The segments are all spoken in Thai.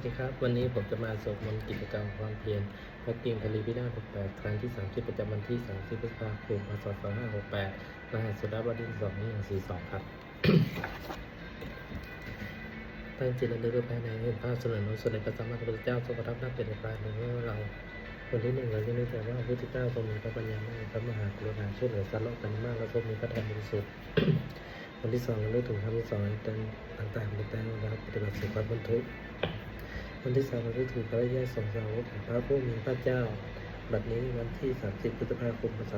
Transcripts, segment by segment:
วัสดีครับ วันนี้ผมจะมาสวดมนต์กิจกรรมความเพียรพระกิ่งพลีพินาศ68 ครั้งที่ 30 ประจำวันที่ 30 พฤษภาคม พศ 2568 รหัสสุดาบดิน2142 ครับ ตั้งจิตระลึกภายในเห็นภาพเสนอโน้ตสมเด็จพระสัมมาสัมพุทธเจ้าทรงประทับนั่งเป็นในปลายมือของเราคนที่หนึ่งเราจะนึกแต่ว่าพระพุทธเจ้าทรงมีพระปัญญามากพระมหากรุณาช่วยเหลือสัตว์โลกกันมากและทรงมีพระทัยบริสุทธิ์คนที่สองเราเลือกถึงคำที่สอนเดินต่างๆในแต่ละวันปฏิบัติสู่ความพ้นทุก ข์คนที่สามเราเลือพระญาติสงสาวกของพระผู้มีพระเจ้า บัดนี้วันที่ 30 พฤษภาคมพศ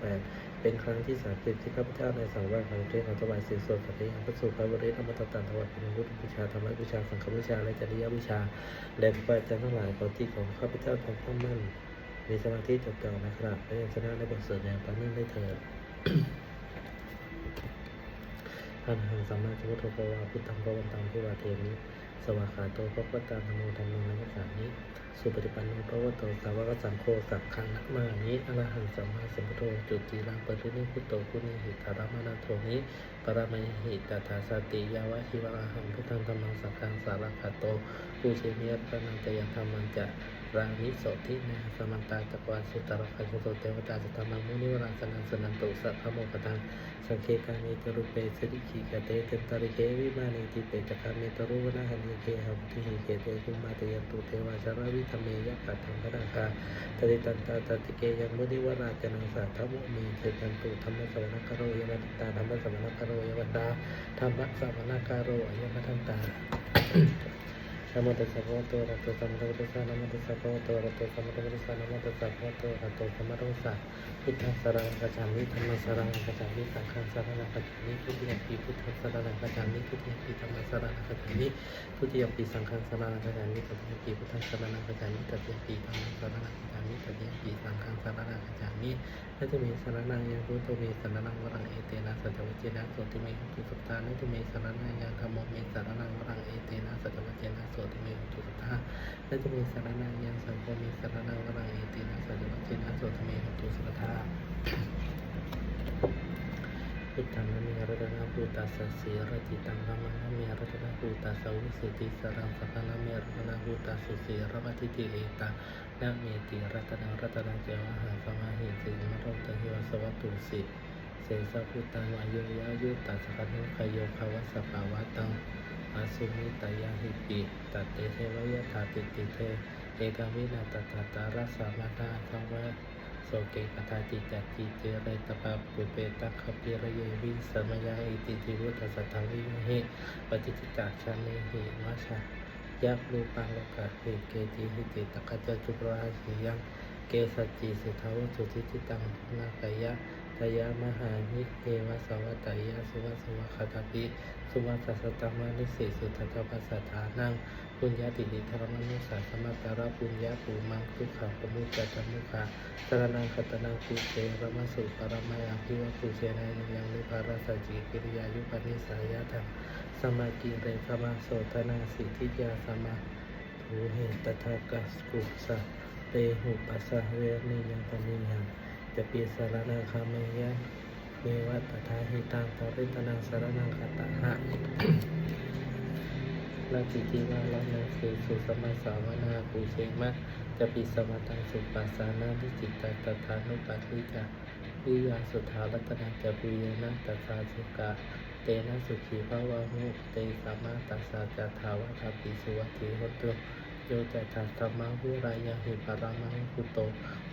2568เป็นครั้งที่ 30 ที่ข้าพเจ้าในสังวาสของเทพขอถวายสิ่งส่วนสัตย์พระสุภาพบริธรรมตตันถวายเป็นวุฒิวิชาธรรมวิชาสังฆวิชาและจริยวิชาและพระอาจารย์ทั้งหลายขอที่ของข้าพเจ้าทำตั้งมั่นมีสมาธิจดจ่อนะครับและยังชนะในบทสวดแดงต่อเนื่องได้เถิดท่านหังสัมมาสัมพุทโธภวาพุทธังภวันตังพิวาเทมิ สวากขาโตภควตาธรรมโมธรรมโมนัสสามิสุปฏิปันโนพระวโตสาวกสังโฆสักขังนักมานิอรหังสัมมาสัมพุทโธจุติลังปรินิพุตโตคุณิหิตารามนาโทนิปรมัยหิตถาสติยาวะหิวะหังพุทธังธรรมังสังฆังสารคาโตปูเชมิยปนังจยังธรรมังจะ รามิโสทินาสมันตาจักวาสุตระคัจโตเทวตาสัตมังมุนิวราสนังสนันตุสัพพโมกตังสังเคกามิตรุเปสริขีกเตเตนตริเควิมานิติเปจคามิตรุวนาหันเคหัมทิหิเกเตคุมาเตยัตุเทวาชราวิธเมยะปัตถังพระคาตติตันตาตติเกยังมุนิวราจนังสัทธมุมีเทจันตุธรรมสวรรคโรยวัตตาธรรมสวรรคโรยวัตตาธรรมสวรรคโรยวัตตา นะโมตัสสะภะคะวะโตอะระหะโตสัมมาสัมพุทธัสสะนะมตัสสะภะคะวะโตอะระหะโตสัมมาสัมพุทธัสสะนะมตัสสะภะคะวะโตอะระหะโตสัมมาสัมพุทธัสสะพุทธัสสรังกัจฉามิธัมมัสรังกัจฉามิสังฆัสสรังกัจฉามิทุติยมปีพุทธัสสรังกัจฉามิทุติยมปีธัมมัสสะระหังกัจฉามิทุติยมปีสังฆัสสรังกัจฉามิตติยมปีพุทธัสสรังกัจฉามิตติยมปีธัมมัสรังกัจฉามิตติยมปีสังฆัสสรังกัจฉามินัตถิเมสรนังยังพุทโธเมสรนังวรังเอเตนะสัจวัจเจนะโสติเมหุตุสุตตานัตถิเมสรนังยังธัมมเมสรนังวรังเอเตนะสัจวัจเจนะโสติเมหุตุสุตตาและจะมีสารนังยังสังโฆมีสารนังวรังเอตินะสัจวัจเจนะโสตเมหตุสุขทาพุทธังนะเมรัตนาภูตัสสสีรติตังธรรมนะเมรัตนาภูตัสสะวิสุทธิสรังสัพนะเมรัตนาภูตัสสุสีรวัติติเอตานะเมติรัตนังรัตนังเจวะหังสมาหิสิมโรตหิวสวัตุสิเสสะพุตังวายโยายุตัสสะนุขยโยภาวะสภาวะตัง อาสุมิตายาหิปิตัตเตเทวยะถาติติเท เอกาวินาตตาตารัสสามาตาทังวะโสเกกตาติจักติเจเรตปะปุเปตัคขปิระเยวิสมยาอิติทิวุตสัทธาวิเฮปฏิจิกาชาเนหิมัชายักรูปังโลกาเิเกติหิติตกะจจุปราหิยังเกสัจจิสิทธาวสุทิติตังนากายะตยามหานิเทวสวัตยาสุวัสวะคตาปิ สุวัสสตมานิสิสุทัตปัสสถานังปุญญาติติธรรมนุสาสมัตาระปุญญาปูมังทุขังปมุจจตมุขาสรนังคตนังกุเสรมสุปรมายังพิวะกุเสนายังนิพาราสจิกิริยายุปนิสายธรรมสมากิเรสมาโสธนาสิทธิยาสมาภูเหตถากัสกุสะเตหุปัสสะเวนิยังปนิยังจะปีสารนาคามยะ เมวัตถาหิตังปริตนังสารนังคตาหะนาจิติวาลานังเสสุสมาสาวนาปูเชงมะจะปิสมาตังสุปัสสานาทิจิตตตถานุปัสสิกาวิยาสุทารัตนาจะปุยนะตัสสาสุกะเตนะสุขีภาวะหุเตสัมาตัสสะจัตถาวะทัพปิสุวัติหตุโยจะทัตธรรมะวิรายาหิปรามังคุโต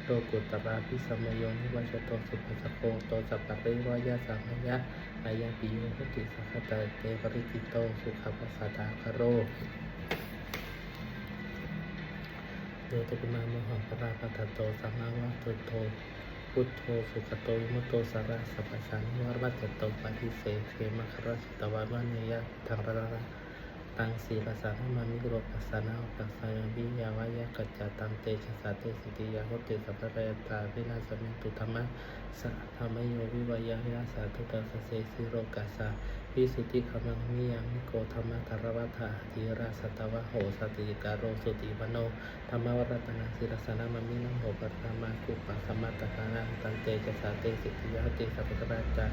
โลกุตระพิสมโยนิวัชโตสุภสโกโตสัพพะริวายาสัมยะอายาปิโยหติสัคตาเตปริจิโตสุขปัสสะดาคโรโยติปิมามหาปราปัตโตสัมมาวะตุโตพุทโธสุขโตมุตโตสาระสัพพสังวรวัจโตปฏิเสเขมครสตวาวานิยะทังระระ ตังสีรสามามิโรปัสสนาอุปัสสายังวิยาวายะกัจจตังเตชะสาเตสิติยาโหติสัพพะเรตาวินาสมิตุธรรมะสัทธรรมโยวิวายะยาสาธุตัสสะเสสิโรกัสสะวิสุทธิขมังมิยังมิโกธรรมะธารวัฏาธีราสตวะโหสติการโรสุติวโนธรรมวรัตนาศิรสนามามินังโหปัตตมากุปะสมมัตตานังตันเตชะสาเตสิติยาโหติสัพพะราชา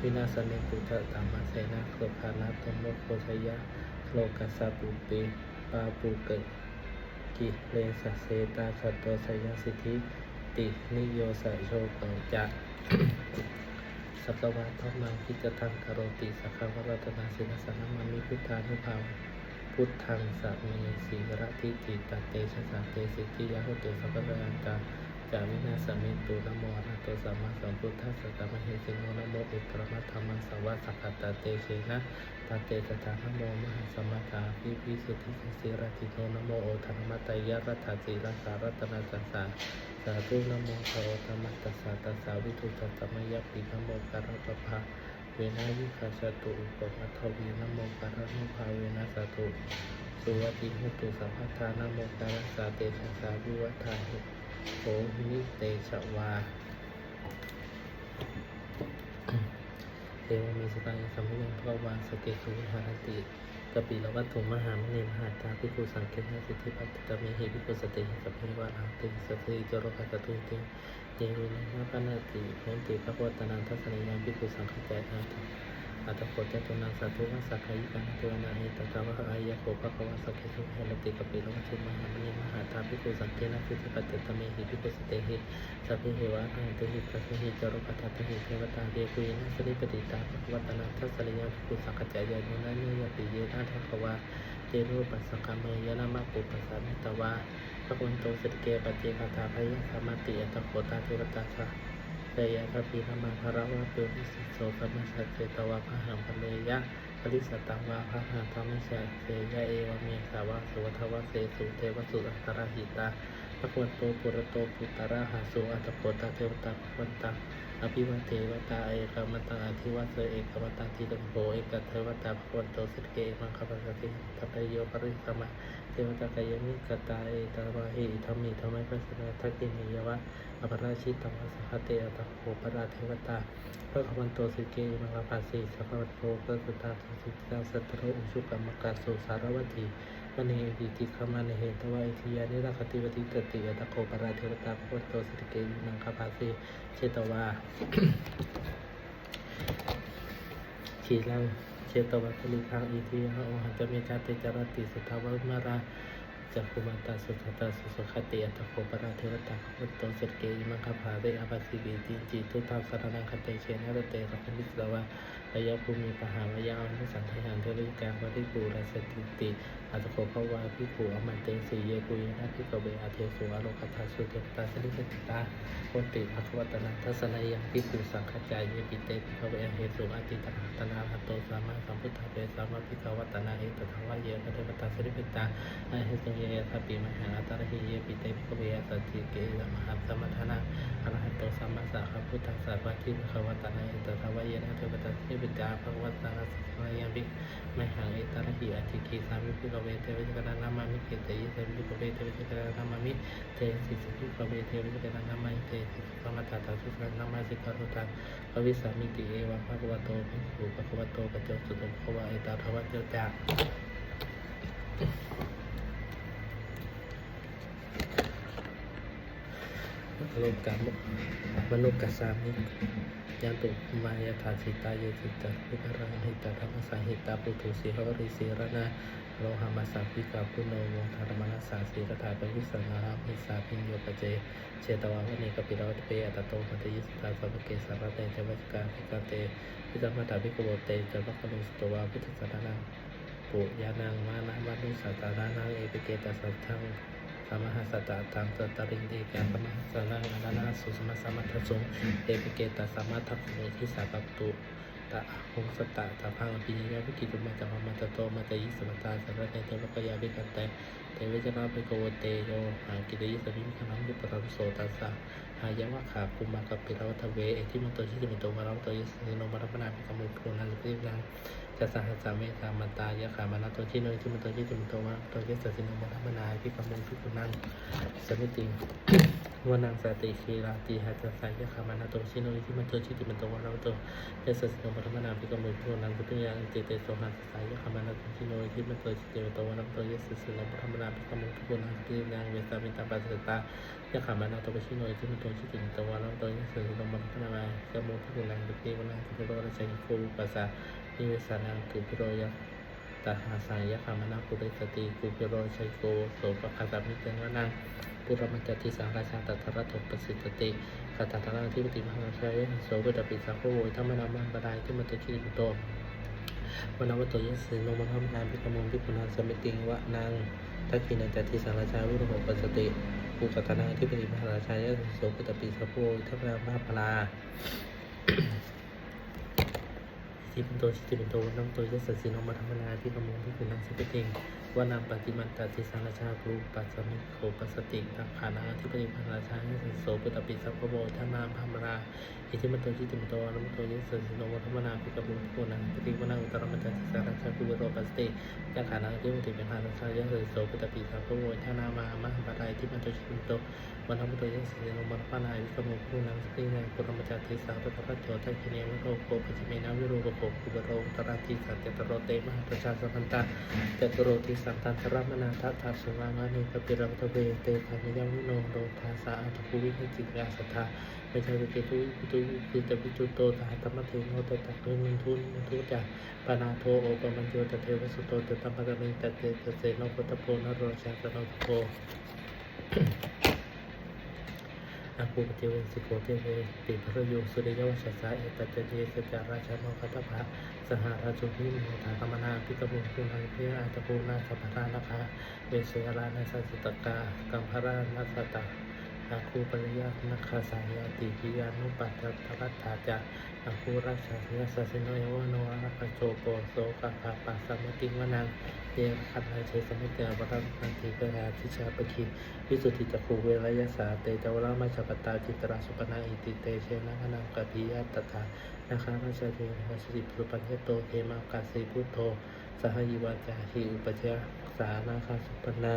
วินาสมิตุธรรมะเสนาโคภานาธมโมโคชยะ โลกัสสะปุเปปาปุเกกิเลสเสตาสัตโตสยสิทธิ ตินิโยสโชโกจะสักวะธรรมังพิจตังกโรติสักวรัตนาสินสนามามิพุทธานุภาพพุทธังสัมเมสีระทิจิตตเตชะสาเตสิทธิยะหุเตสัพพะยันตา จามินาสมิตุนโมอะระหะโตสัมมาสัมพุทธัสสะตมะเหสิโนนะโมอุตรมัธรรมสวะสักขตเตเชนะตาเตตถานะโมมหาสมมาตาภิพิสุทธิสิรติโนนะโมโอทันมัตยะรัตถาสีรัสารัตนาจัสสาสาธุนโมโสธรรมตัสสะตัสสะวิทุตัสสะมยะปินะโมการะปภะเวนะยิคาสตุอุปมัทวีนะโมการนุภาเวนะสาธุสุวัติหุตุสัพพทานะโมการสาเตชะสาวิวัฏาหิ โสนิเตชวาเทวมีสตังสัมภยังพระวางสเกสุวิหารติกปิลวัตถุมหามณีมหาตาภิกขุสังเกตสิทธิปัตตมีเมหิภิกขุสติสัพเพวะอาติสัพเพจโรกัสตุติเยวินะนาปนาติโหติภควตนันทัสสนิยังภิกขุสังฆจายอาติ อัตโคเจตุนังสัตถุวัสสะกายิกังเทวนาหิตตาวะอายะโกภควสเกสุวิหารติกะปิลวัตถุมหามณีมหาตาภิกขุสังเกตสิทธิปัตตเมหิภิกขุสเตหิสัพเพเหวะอาติหิปัสสหิจโรกัสตุติเทวตาเดกุยนะสนิปติตาภควตนันทัสสนิยังภิกขุสังฆจายานุนันเนยติเยนะทัควาเจโรปัสสกามยนะมะปุปัสสามิตวาพระคุณโตสิเกปฏิปทาพยาสามาติอัตโคตาเทวตาสะ ยะทัพพิธรรมภรวะเปิวิสิโสปมัสสะเจตวะพหังพเลยะปริสัตตวะพหังธรรมชะเสยะเอวเมสาวะสุวัทวะเสสุเทวสุอัตตรหิตาพระคุณโตปุระโตปุตตระหาสุอัตโคตาเทวตาพวันตังอภิวเทวตาเอกมตังอธิวัสเอกมตังทิดัมโภเอกเทวตาภวันโตสิเกมังคปสติทัพโยปริสมะเทวตากายมิกตาเอตาวะหิธรรมิธรรมะพัสนาทักกินิยวะ อปราชิตตังสหเตอัตโภปราเทวตาพระขวันโตสิเกมังคปสิสัพพะโพกสุตาสุตาสัตโรอุชุกรรมกาสุสารวัตีมณีดิติคมานเหตวะอิทิยานิรักติวติกติอัตโภปราเทวตาพระขวันโตสิเกมังคปสิเชตวาชีลังเชตวัตลิพังอิทิยะโอหันตเมจาเตจารติสุทาวมารา จักขุมันตาสุขตาสุสุขติอัตโคปราเทวตาพุทโตสุเกยิมังคภาเวอภัสสิบิจิจิทุตังสรนังคเตเชนะระเตระพิสวะระยะภูมิปหาวายาอนุสังขยานเทวิการปริปูรัสติติอัตโคภวาภิกขุอมันเตสีเยกุยนะภิกเวอาเทสุอโลกัตถาสุเทวตาสริสติตาโคติภควัตนะทัศนัยยังภิกขุสังขจายเยปิเตภิกขเวเหสุอติตาตนาหตโตสามาสัมพุทธาเปสามาภิกวัตนาเอตถาวะเยพระเทวตาสริปิตาอาหิสุเยทัพปิมหาตระหิเยปิเตภิกเวสัจจิเกยมหาสมทนาอรหัตโตสัมาสัพพุทธัสสะปะทิภควัตนาเอตถาวะเยนะเทวตาสริปิตาภควตนาสัพยังภิมหาเอตระหิอธิกีสามิภิกเวเทวิจกนานามามิเกตยิสมิภิกเวเทวิจกนานามามิเตสิสุภิกเวเทวิจกนานามามิเตสิสมตาตาสุขนามาสิการุตังภวิสามิติเอวะภควโตภิกขุภควโตปัจจสุตภวะเอตถาวะเจจาโลกามมนุกัสสามิ ยันตุมายาธาสิตายจิตตวิปราหิตธรรมสาหิตาปุถุสีหริสีระนาโลหามาสาพิกาพุโนวงธารมนัสสาสีรถาปวิสังหามิสาพิญโยปเจ เชตวาวเนกปิรวัตเปอัตโตมัตยิสตาสัพเกสารเตจวัจกาภิกาเตพิจัมาตาภิกขโวเตจวัคลุสตวาพิจัสนานังปุยานังมานะมานุสัตตานังเอปิเกตัสสัทธัง สมหัสตะตังสตริงเอกาสมหัสนังนานาสุสมสมัทสุงเอปเกตาสมัทธสุทิสาปตุตะหงสตะตะพังปิญญาวิกิตุมาจัมมาตโตมาตยิสมตาสารเนเทวกยาวิกันเตเทวจนาภิกโวเตโยหากิริยสมิมขนังยุปตังโสตัสสะหายาวะขาคุมากับปิรวัตเวเอทิมันโตชิติมิโตมารัตโตยิสนิโนมารัปนาภิกมุโพนันติยัง จะสหัสสาเมตามันตายะขามานาโตชิโนชิมันโตชิติมันโตวะโตเยสสิโนมาธรมนาพิกมุพิกุนังสมิติวนังสติชีราติหัจสายะขามานาโตชิโนชิมันโตชิติมันโตวะเราโตเยสสิโนมาธรรมนาพิกมุพิกุนังพุทธยังเจเตโสหัสสายะขามานาโตชิโนชิมันโตชิติมันโตวะเราโตเยสสิโนมาธรรมนาพิกมุพิกุนังติยังเวสามิตาปัสสตายะขามานาโตชิโนชิมันโตชิติมันโตวะเราโตเสสิโนมาธรรมนาพิกมุพิกุนังติวันนังติโรราชัยโคปัสสะนิ เวสานังตุปิโรยะตหาสายยะคามนาปุริสติกุปิโรชัยโกโสปะคาสามิเตวนังปุรมัจติสังฆาชาตัทระตปสิตติคาตาทาราธิปติมหาชัยโสกุตปิสังโฆโวยธรรมนามังปะไดที่มันตชิติโตวันวัตโตยสสิโนมธรรมนามพิกมุงพิกุณาสมิติงวะนางทักขินาจัตติสังราชาวิรุหปสสติภูกัตนาธิปติมหาราชายโสกุตปิสัพโพทัพนามหาพล ที่เป็นตัวชิติเป็นโตน้ำตัวยศสสีนมาธรรมนาที่ประมงที่คือนังสติเองว่านำปฏิมันตาติสารชาครูปัสมิโคปัสติกักขานาที่ปฏิพันราชาสันโสปตตปิสัพพโบทานาพามราอิทิมันตัวชิติมัวน้ำตัวยศสสีนมาธรรมนาพิกบุญพิกุนังปฏิวนาอุตรมันตาติสารชาครูโรปัสติกักขานาที่ปฏิพันราชาสันโสปตตปิสัพพโบธนามามาหาปารายที่มันตัวชิติมัน วันธรรมโตยิสสิโนวัฒมนาภิกบุญภูนังสตินังปุรมัจจติสารัชาโจทัคเนวโรโกปัจเมนาวิโรโกโกคุเวโรตระติสัจจตโรเตมหาประชาสัมพันตาจตโรติสัมตันตรมนาทัตถาสุวามานิกปิรังทเวเตภามยังวิโนโรธาสาอัตภูวิหิจิกาสัทธาไม่ใช่วิจิตุวิตุวิตวิจุโตตาธรรมเทโนตตักเมินทุนมิทุจาปานาโทโอปมัญโยตเทวสุโตตตัมปะกะมิตเตเตเสโนพุทธโพนโรชาสโนโพ อาภูปเทวสิโกเทเวติพระโยสุริยวชัสสะเอตเจเยสจาราชาโมคัตภะสหราชุนิโมทากรรมนาพิกบุคุนังเพียอาตภูนาสัพพานาคะเวเสรานาสัสตกากัมภรานัสตา อาคูปริยานักขาสายาติกิยานุปัตตะรัตถาจาอาคูรักษาเนสัสิโนยวโนอาคาโจโปโสกะปะปัสสมติวนังเยขันนาเชสมิเตวรังนันติกราทิชาปคิวิสุทธิจักขูเวรยสาเตจวรามาชปตาจิตราสุปนาอิติเตเชนะนังกปิยตถานาคาราชาเทนะสติปุปัญญโตเทมากาสีพุทโธสหยิวาจาหิอุปเชสานาคาสุปนา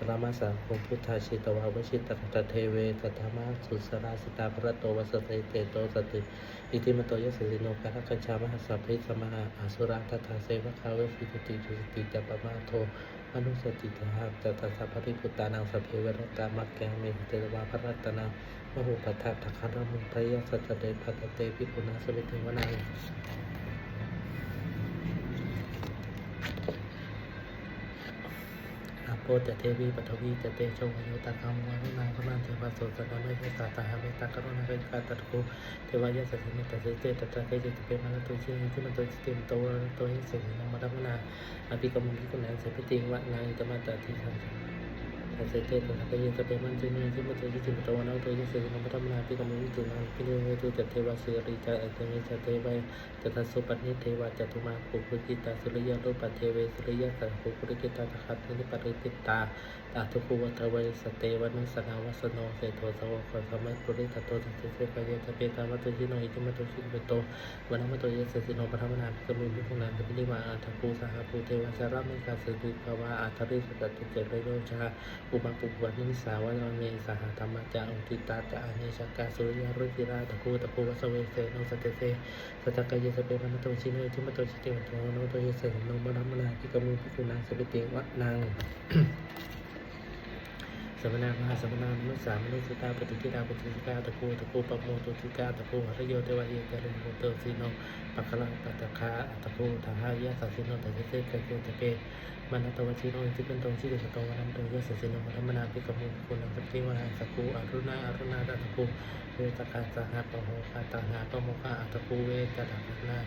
สลามาสังคมพุทธาชิตวาวชิตตเทเวตถามาสุสราสิตาพระโตวสเตเตโตสติอิติมโตยสสิโนกาลกัญชามหาสัพพิสมาอาสุราทัตถาเสวะคาเวสิตุติจุสติจัปมาโทอนุสติตหะจัตตาสัพพิพุตตานังสัพเพเวรตามักแกเมหิเตวาพระรัตนามโหปัฏฐะทัคคารมุทยสัจเตปัตเตปิปุณาสวิติวนา โปจะเทวีปทวีจะเตโชวโยตกรรมวารุณาพระนามเทวาโสตนะไม่ใช่สาตาหาเวตากรุณาเวกาตัดโกเทวายะสัสมิตาเจเจตตาเกจิตเปมาลตุชิที่มันตัวจิตเตมโตโตหิเสนามดัมนาอภิกรรมุพิกุณันเสพิติงวะนายตมาตติทัง เซเจตตะเกจินสเปมันจินีที่มันตัวจิตเตะวันออาตัวยิเสนามพัฒนาพิกรรมุพิกุณันพิเรเวตุจัตเทวาสิริจัตเตมิจัตเทวายจัตสุปันนิเทวาจัตุมาภุภุกิตาสุริยะรูปเทเวสุริยะสังภุภุกิตาตะขัตนิปริติตาตาทุกุวัตเวสเตวันุสนาวสโนเสโทสวะขสมัยปุริตโตสัจเสปเยตเปตาวัตชิโนอิติมัตชิเปโตวันมโตเยสสิโนปธรรมนาภิกมุมิพุนันตปิลิมาอาทัปูสหภูเทวชารามิกาสุติภาวะอาทริสตติเจริโยชาอุปปุวันิสาวะเมสหธรรมจาอุติตาจาเนชกาสุริยรุจิราตะคูตะคูวัสเวเสโนสเตเสสัจกายสเปวันโตชิโนอิติมัตชิเตวันโตวันโตเยสสิโนปธรรมนาภิกมุมิพุนันสปิติวะนาง สมณะมหาสมณะมนุษย์สามนุษย์ตาปฏิกิราปฏิกิกาตะโกตะโกปะโมตุติกาตะโกหรโยเทวะเยจริโมเตสิโนปัคลังปัตตะคาตะโกทหายะสัสสิโนตะเสเตกเกตะเกมันตวชิโนอิติเป็นตงชิเดสโตวันนั้นโตยสัสิโนมัทมนาภิกมุคุณังสติวาสกุอรุณาอรุณาตะโกเวตการสหะปะโหคาตาหาปะโมคะอัตโกเวตตะนา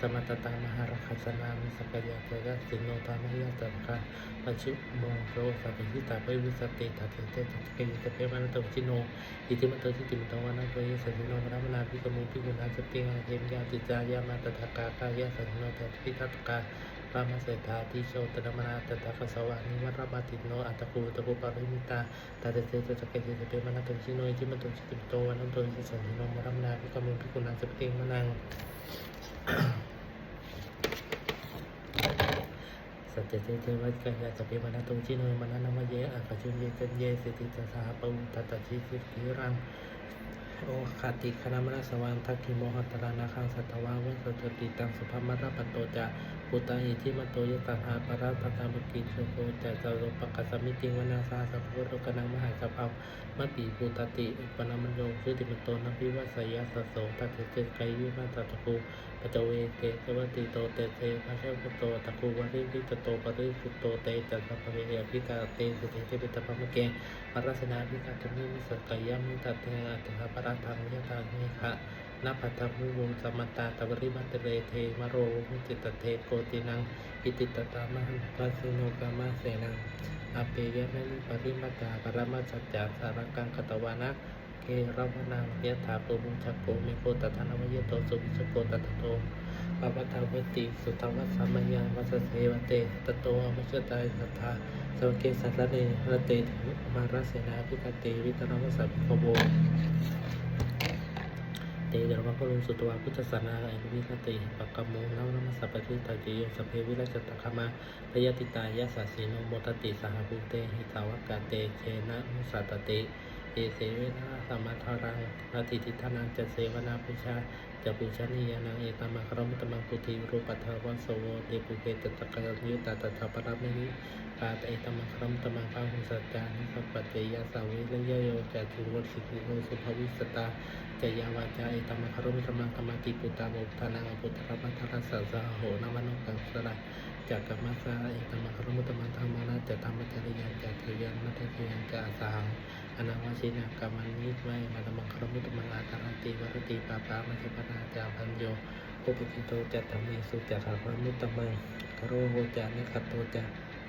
สมัตตามหาราคสนามิสกยาเตระสิโนตามยาตระคาปัจจุโมโรสัพพิตาไปวิสติตาเตเตตเกยิตเปมานะตจิโนอิติมันตจิติมตวานะโตยสัสิโนมรามนาภิกมุภิกุณาสติงาเทมยาติจายามาตถากากายาสัสิโนตพิทัตกาปามาเสธาทิโชตนมนาตถาคสวานิวัตรบาติโนอัตคูตะภูปาริมิตาตาเตเตตเกยิตเปมานะตจิโนอิติมันตจิติมตวานะโตยสัสิโนมรามนาภิกมุภิกุณาสติงมนัง สัจเจเทวัจกัญญาจะเปมานาตุชิโนมานะนามะเยอะปัจจุเยจันเยสิติตสาปุตัตชิสิกิรังโอคาติคณามนาสวังทักขิโมหัตตรานาคังสัตวาเวสตติตังสุภมรปโตจะปุตตาหิทิมโตยตถาปรัตตามกิโชโกจัสโรปกัสมิติวนาสาสัพพุโรกนังมหาสัพพมปีปุตติอุปนามันโยชุติมโตนภิวัสยาสสโสตัสเจไกวิมาตัตคู ปจเวเกสวัติโตเตเตภะเชวโตตะคูวริวิตโตปริสุโตเตจัสสะภเวอภิกาเตสุเทเตปิตปะมะเกปรัสนาภิกาตมิมิสกายามิตัตเตอัตถะปรัตถังยะตามิคะนับปัตตมุวงสมตตาตวริบัตเรเทมโรมุจิตเทโกตินังอิติตตามังปัสสิโนกามาเสนังอเปยะเมนิปริมัตตาปรมาจัจจาสารกังคตวานะ เกรวนังยะถาปุมุจักโกเมโกตถานวายโตสุวิชโกตถโตปปัตถเวติสุตวัสสามัญญาวัสเสวเตตโตอมชตายสัทธาสวเกสัตระเนระเตมารัสเสนาภิกเตวิตรวัสสะภิกขโวเตเดรวะพลุสุตวาพุทธศาสนาเอวิคติปักกมโมนวนามัสสะปะทิตาจิโยสพเพวิราชตคมาพยติตายาสสสีโนโมตติสหภูเตหิตาวกาเตเชนะมุสัตติ เอเสวนะสัมาทารังนาทิทิทานังจะเสวนาปุชาจะปุชนียานังเอตมังครมุตมังปุติรูปัทวสโวเดปุเกตตะกัลยุตตาตถาปรามนิกาตเอตมังครมุตมังพาหุสัจจานิสัพปะเจยาสาวิรยโยจัตุวัสิกิโนสุภวิสตาจะยาวาจาเอตมะครมิตมังกรรมติปุตตาบุตานังอปุตตะปัทธัสสะสะโหนวันกังสระจากกัมมัสสะเอตมะครมิตมังธรรมนะจะธรรมจริยังจะเทยังมัทเทยังจะอาสัง อนาวาชินากรรมันนิไวมาตมังครมิตมังอาตาติวรติปาปามัจจปนาจาพันโยโกปิกิโตจัตตมีสุจัตถาคารุมิตมังคโรโหจานิคัตโตจา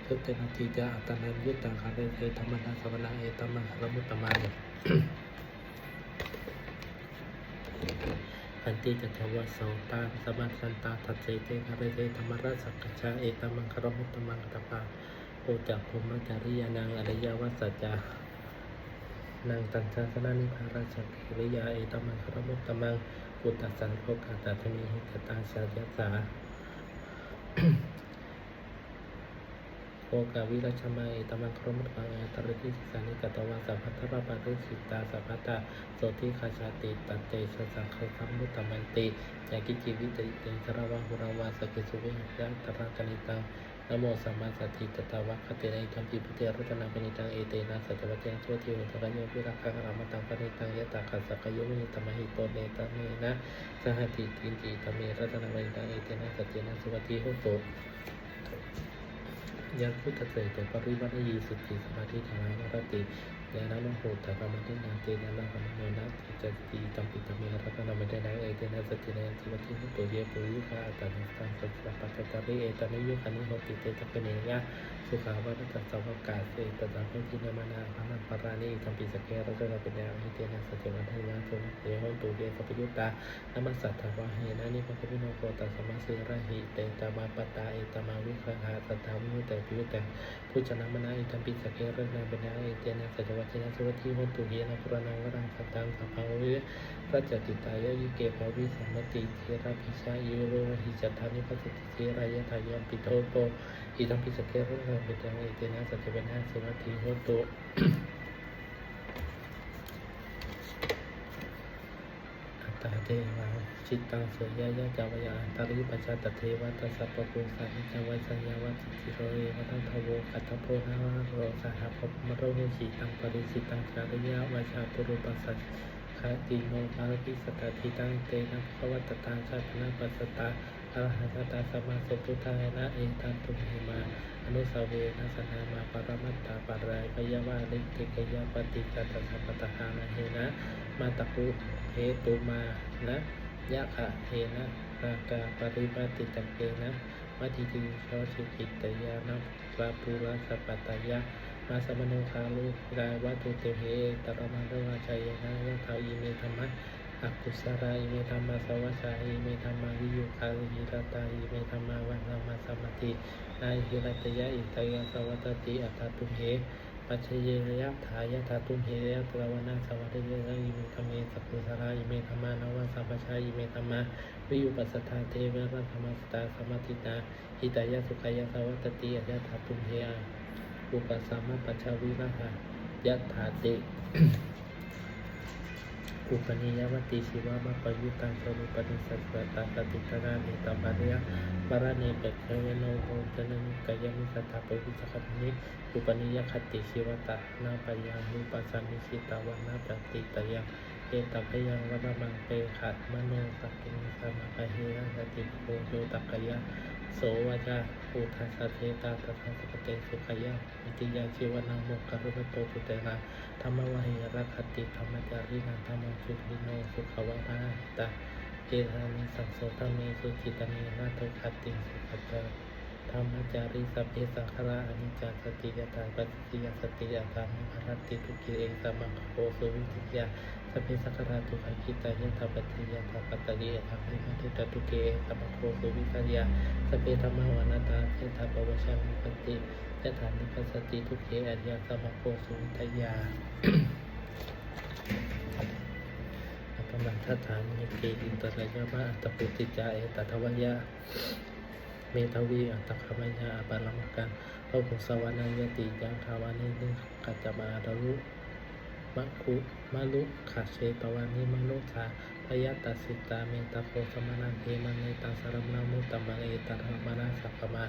สุเตนาทีจาอัตนันยุตตังคาเรเทธรรมนาสวนาเอตมังครมิตมังอันติจัตวะโสตาสมัสสันตาทัตเสเตคาเรเตธรรมรัสสักกชาเอตมังครมุตตมังตปาโอจักภูมิจาริยานังอริยวัสสจา นางตันชาสนานิพาราชกิริยาเอตมังคารมุตตมังปุตตสันโภกาตาธมีหิตตาชายัสสาโอกาวิรัชมาเอตมังครมุตตังเอตริทิสิสานิกตวาสัพพัทธรปาริสิตาสัพพตาโสติคาชาติตันเตสสังขสัมมุตตมันติยากิจิวิติเตสรวะหุราวาสกิสุเวยัตระกนิตัง นโมสัมมาสัตถิตตาวะคติในธรรมปิพุทธิรัตนาปณิตังเอเตนะสัจวัจยังโชติโอตระโยวิรักขะรามตังปณิตังยะตาคัสสะกโยวินิตมหิโตเนตเมนะสหติตินจิตเมรัตนาปณิตังเอเตนะสัจเจนะสุวัติโหตุยังพุทธเสกปริวัติยีสุติสมาธิฐานวรติ ยานานุโหตกรรมตินาเตนะนาคมโนนะจัตติตัมปิตเมรัตนาเตนะเอเตนะสตินะจิวัติหุตุเยปุยุคาอัตานัสตังสัจจปัจจตาริเอตนิยุคานิโหติเตตะเปเนยะสุขาวัตตัสสวกาเสตตาพุทินามานาภานังปารานิตัมปิสเกรัตนาเปเนยะเตนะสัจจวัฏยะสุเยหันตุเยสัพยุตตานามัสสัทธวะเฮนะนิพพะวิโนโกตัสสมาสิระหิเตตะมาปตาเอตมาวิคหาสัทธาวิมุตเตปิยุตตผู้ชนะมนาอิทัมปิสกเกรนาเบนาเอเตนะสัจวชนะสุวัติโหตุเยนะปุรนังวรังสัตตังสัพพังวิพระจติตายยิเกภาวิสัมมติเทระพิชายุโรหิจัตถานิพัสสติเทรายทายมปิโตโปอิทัมปิสกเกรนาเบนาเอเตนะสัจวัชนะสุวัติโหตุ ตตาเทวาชิตตังเสยยะจาวายาตาริปัจจตเทวาตัสสะปะปุสันจาวัสัญญาวัจิติโรเอวัตังทโวกัตถโพนาวโรสหภพมโรเฮชิตังปริสิตังจาริยะวาชาปุรุปัสสัคติโนภารติสตาทิตังเตนะภวัตตาชาตนาปัสสตา อรหัตตาสมาสัมพุทธายนะเอตันตุหิมาอนุสาวเวนะสนามาปรมัตตาปารายพยาวาลิเกกยปฏิจจตสัพพตหานะเฮนะมาตะคุเหตุมานะยะคะเฮนะรากาปริปัติตังเกนะมัติติชอชิกิตยานะปาปุระสัปตายะมาสมโนคาลุกายวัตุเตเหตระมาเรวาชัยนะยะทาอิเมธรรมะ อักุสราอิเมธรรมะสวัชชาอิเมธรรมะวิยุคาลิรตาอิเมธรรมะวันนามาสมาตินาหิรัตยะอิตยสวัตติอัตตตุเหปัจเจเยยะถายะถาตุเหยะตระวนาสวัสดิเยะอิเมธรรมเมสัพพุสราอิเมธรรมานวสัมปชาอิเมธรรมะวิยุปัสสทาเทวะธรรมสตาสมาธิตาหิตายะสุขายะสวัตติยะถาตุเหยะอุปสัมมาปัจจาวิระหะยะถาติ ปอุปนิยวติชีวะมะปยุตังสรุปนิสัสสะตาสติตนาเนตาบาริยะบารเนเปกเคเวโนโหจนนิกายมิสัตตาปวิสคัตนิอุปนิยคติชีวตะนาปยังนุปัสสมิชิตาวนาปติตยังเอตัพยังวรมังเปขัดมโนสักกินสมาปะเฮระสติโกโยตักกยะโสวจา ภูทัสสเทตาตถาสกเตสุขยะอิติยาชีวนาโมกขรุปโตสุเตนะธรรมวะเหรัคติธรรมจารินันธรรมสุขิโนสุขวานาตาเกธามิสังโสตเมสุจิตเนนาโตคติสุขจา ธรรมจาริสัพเพสังขารอนิจจสติยตาปัจจิยสติยตามิภรติทุกิเอตัมมังโคสุวิทิยาสัพเพสังขารทุกขกิตายตาปัจจิยตาปัตติยตามิมัติตทุเกเอตัมมังโคสุวิทิยาสัพเปธรรมวานาตาเทธาปวชามิปติยะถานิปัสสติทุกเขอัญญาสมโคสุวิทยาอัตมันทัฏฐานิเกอินตระยะมะอัตปุติจาเอตัทวยะ เมทวีอัตตคมยาอปารมกันพระภุสวานายติยังทาวานินึกัจจมาดรุมะคุมะลุขาเชปวานิมะลุชาพยาตัสสิตาเมตาโพสมนังเทมันเนตังสารมนามุตตมังเอตังมนาสัพพมา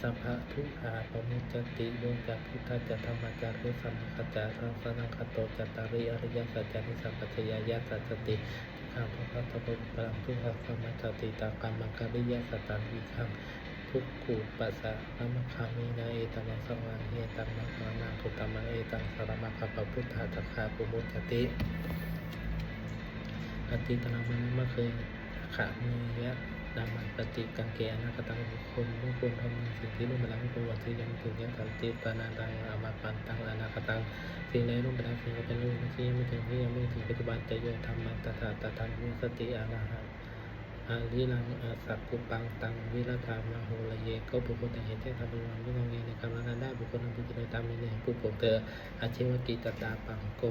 สัพพะทุขาปมุจจติโยจักพุทธจัตธรรมจารุสัมมคจารังสนังคโตจัตตาริอริยสัจจานิสัมปัจจยายะสัจจติข้าพระพุทธบุตรปรังทุกขสัมมาจติตากรรมังกริยสัตตังวิคัง ทุกขุปัสสะนัมคามินาเอตัมังสังวังเอตังมังมานังตุตมังเอตังสารมังคปพุทธาตคาปุมุจจติปฏิตนามันไม่เคยขาดมียะดามันปฏิกังเกอนาคตังบุคคลผู้ควรทำสิ่งที่ลุ่มไปแล้วไม่ควรที่ยังถึงยังสันติปานาดายอามาปันตังอนาคตังสิ่งใดลุ่มไปแล้วสิ่งก็เป็นลุ่มที่ยังไม่ถึงที่ยังไม่ถึงปัจจุบันจะโยธรรมะตถาตถาวิสติอาราหะ อาลิลังอาสักกุปังตังวิรธรรมโหระเยก็บุคคลแต่เห็นแจ้งทำเป็นวันไม่งงเงในกรรมนั้นได้บุคคลนั้นพิจรณาตามนี้ในผู้ปกเตออาชีวกิตตาปังโก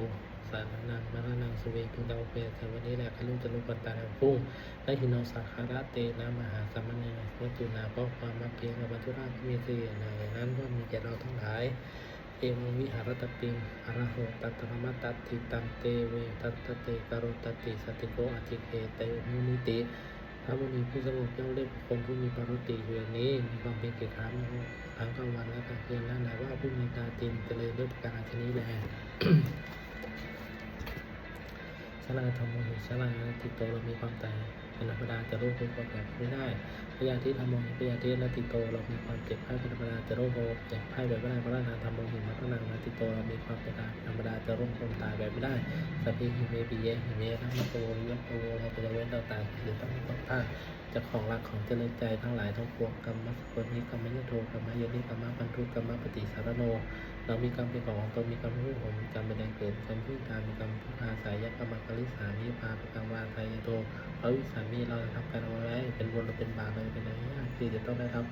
สารนังมรณังสเวพุทธอุเปสวันนี้แหละขลุจะลุปันตาแห่งพุ่งและหินอสังคาระเตนะมหาสัมมเนวัตุนาเพราะความมักเพียงกับบรรทุราชมีเสียในนั้นก็มีแก่เราทั้งหลายเอววิหารตปิงอรโหตัตตรมตัตติตัมเตเวตัตเตกโรตติสติโกอธิเกเตมุนิติ ถ้าวันนี้ผู้สงบย่อมเรียกคคลผู้มีปรุติอยู่อย่างนี้ มีความเพียรเกียรติค้านทั้งกลางวันและกลางคืนนั่นแหละว่าผู้มีตาติมเจริญด้วยประการชนี้แลชลาธรรมโมหิชลาติโตเรามีความตายเป็นธรรมดาจะโรคเป็นความแบบไม่ได้พยาธิธรรมโมหิพยาธินาติโตเรามีความเจ็บไข้เป็นธรรมดาจะโรคโรคเจ็บไข้แบบไม่ได้พระราชาธรรมโมหิมัตนังนาติโตเรามีความเป็นธรรมดาจะโรคความตายแบบไม่ได้สัพพิหิเมปิเยหิเมธรรมโตยโตเราจะเว้นเราตายหรือต้องต องท่าจะของรักของเจริญใจทั้งหลายทั้งปวงกรรมสกุลนี้กรรมยโทกรรมยนิกรรมพันธุกรรมปฏิสารโน เรามีกรรมเป็นของตนมีกรรมผู้ผมกรรมเป็นแดงเกิดกรรมพื้นฐานมีกรรมผู้พาสายยกรรมกริสามีพาประกรรมวาไทยโตพระวิสามีเราทำการเอาไว้เป็นบุญหรือเป็นบาปเราเป็นอะไรยากที่จะต้องได้รับ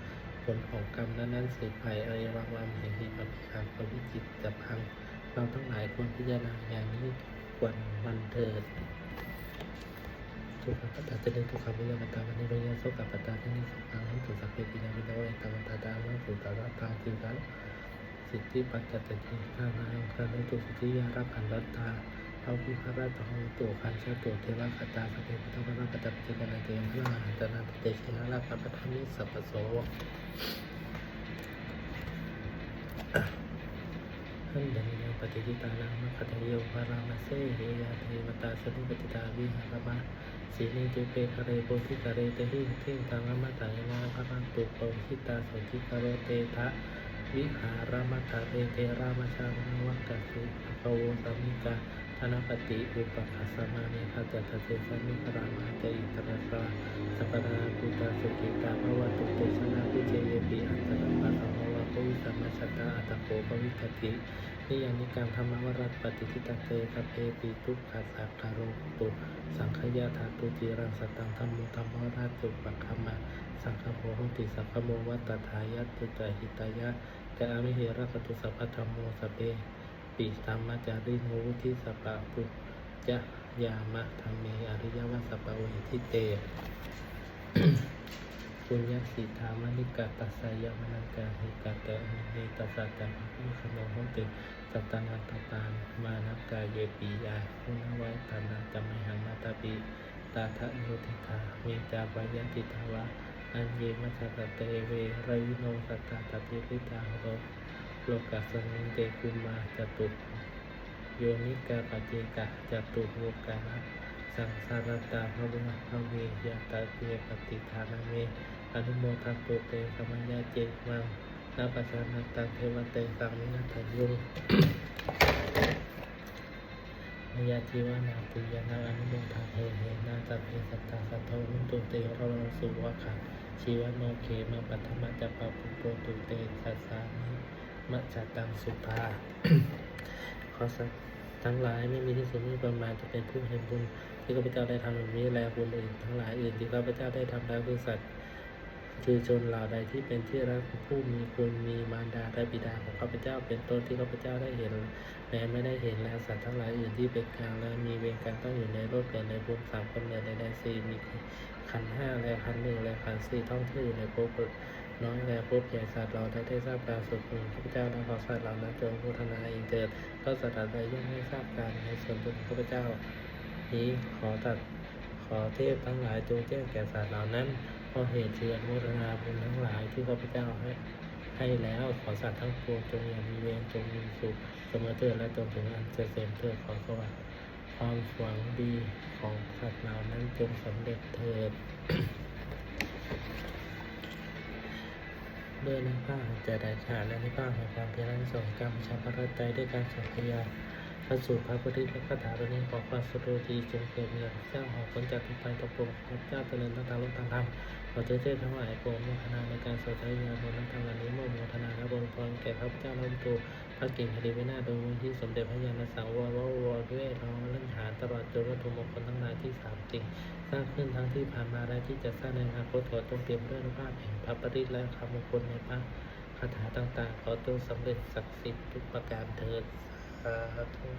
ผลของกรรมนั้นๆสืบไปอะไรวางวางเห็นที่ปฏิการคนวิจิตจะพังเราทั้งหลายควรพิจารณาอย่างนี้ควรบันเทิด ทุขปัตตาเจะได้ทุกขาวิญญาณตตาวันนี้วิญญาณโสกปัตตาที่นี่สุขังให้ถูกสัพเพปิญาวิญญาณตาวันตาตาวันสุตาตาตาจิรังสิทธิปัจจตติข้านาองคานุตุสิทธิยารับขันรัตตาเขาพิพาราตหงตัวขันชาตัวเทวคตาสเปพุทธวราปจัปจิกนาเตมพระมหันตนาเตชนาราปปัทมิสัพพโสหันเดนิยปฏิทิตานังมัคคทโยภารามเสเฮยาเทวตาสนุปติตาวิหารมา สีนิจุเปคะเรโพธิกะเรเตหิทิงทางอมตะยนาภรังตุโปหิตาสนทิกะโรเตทะวิหารมัตถเรเทรามชาวนาวักกสุภวสามิกาธนปฏิอุปคัสสมานิขัจตเตสมิกรามาเตอิตระสาสัปนาปุตาสุกิตาภวตุเตชนะพิเจเยปิอันตระปัสสาวะ วิสัมมาชตาอัตโกภวิตตินิยานิการธรรมวรัตปฏิทิตาเตคเพปิทุกขัสสะคารโรตุสังขยาธาตุจิรังสตังธรรมุธรรมวราตุปัคขมาสังฆโพหติสัพพโมวัตถายะตุจหิตายะกามิเหระกตุสัพพธรรมโมสเปปิธรรมจาริโนวุทิสปะปุจจะยามะธรรมเมอริยวัสสปะเวทิเต ปุญญสิทธามนิกาตัสสะยมนังกาหิกาเตอเนตัสสะตังพิขโนโหติสัตตังอัตตตานมานักกายเยปียาพุนวัตานาจัมมหังนาตาปิตาทะโยติธาเมจาปายันติทาวะอันเยมัสสะเตเวรวิโนสัตตาตติปิตาโรโลกัสสมิงเตกุมาจตุโยนิกาปเจกะจตุโวกานะสังสารตาพระบุญพระเมยตาเตปฏิทานาเม อนุโมทัพโตเตสมัญญาเจมังนาปัสสานัตังเทวเตสังมินัตยุมยาทิวานาปุยานาอนุโมทาเทเหนาตาเพสัตตาสัทโทนุตุเตระวสุวะขัชีวโนเขมาปัทมจัปปะปุโปตุเตสัสสามิมัจจตังสุภาขอสักทั้งหลายไม่มีที่สุดไม่ประมาณจะเป็นผู้เห็นบุญที่ข้าพเจ้าได้ทำแบบนี้และบุญอื่นทั้งหลายอื่นที่ข้าพเจ้าได้ทำแล้วคือสัตว์ คือชนเหล่าใดที่เป็นที่รักผู้มีคุณมีมารดาและบิดาของข้าพเจ้า เป็นต้นที่ข้าพเจ้าได้เห็นแม้ไม่ได้เห็นแล้วสัตว์ทั้งหลายอื่นที่เป็นกลางและมีเวรการต้องอยู่ในโลกเกิดในภูมิสามกำเนิดใดๆสี่มีขันห้าและขันหนึ่งและขันสี่ท่องเที่ยวอยู่ในภพน้อยและภพใหญ่สัตว์เราได้ได้ทราบการสุดคุณข้าพเจ้าและขอสัตว์เหล่านั้นจงพัฒนาเองเถิดก็สัตว์ใดย่อมไม่ทราบการในส่วนบุญของข้าพเจ้า นี้ขอตัดขอเทพทั้งหลายจงแจ้งแก่สัตว์เหล่านั้น เพราะเหตุเชื้อนุโมทนาบุญทั้งหลายที่ข้าพเจ้าให้ให้แล้วขอสัตว์ทั้งปวงจงอย่ามีเวรจงมีสุขสมอเถิดและจงถึงอันเกษมเถิดขอสวัสดิ์ความหวังดีของสัตว์เหล่านั้นจงสำเร็จเถิดด้วยน้ำผ้าแห่งใจได้ขาดและน้ำผ้าแห่งความเพียรส่งกรรมชาพระใจด้วยการสัพยา พระสูตรพระพุทธและคาถาตัวนี้ขอความสะดวกดีจงเกิดมีเจ้าหอคนจากทุกไปตกลงพระเจ้าเจริญตั้งทางโลกทางธรรมขอเจ้าเจ้าทั้งหลายโปรดโมทนาในการสวดพระยาบนน้ำทางวันนี้โมโมทนาและบนพรแก่พระเจ้าพระตูพระกิ่งคดีวินาโดยมูลที่สมเด็จพระยาณสังวรวรวรด้วยเราเล่นหาตลอดจนวัตถุมงคลทั้งหลายที่สามสิ่งสร้างขึ้นทั้งที่ผ่านมาและที่จะสร้างในอนาคตขอจงเตรียมด้วยอนุภาพแห่งพระปฏิและคำมงคลในพระคาถาต่างๆ ขอจงสำเร็จศักดิ์สิทธิ์ทุกประการเถิด สาธุ